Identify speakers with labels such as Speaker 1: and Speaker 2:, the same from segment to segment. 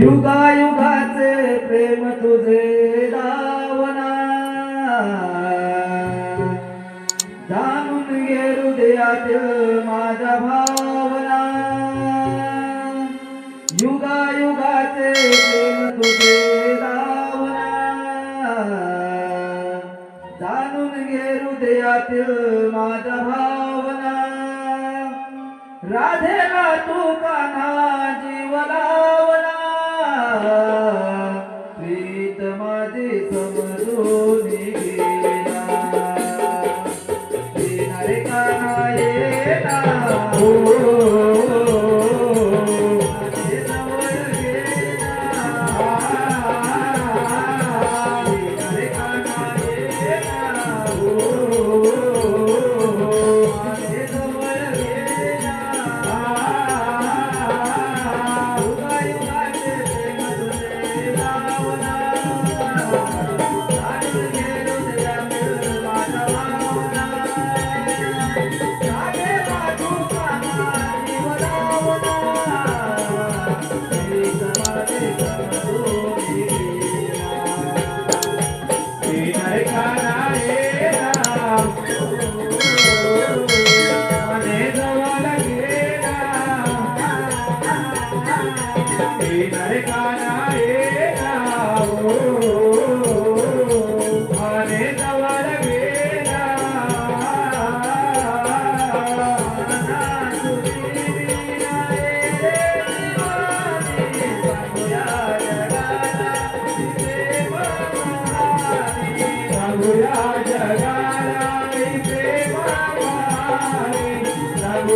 Speaker 1: युगायुगाचे प्रेम तुझे दावना. जाणून घे हृदयातील माझ्या भावना. युगायुगाचे तुझे लावना जाणून घे हृदयातील माझा भावना राधेला तू काना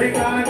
Speaker 1: Thank you.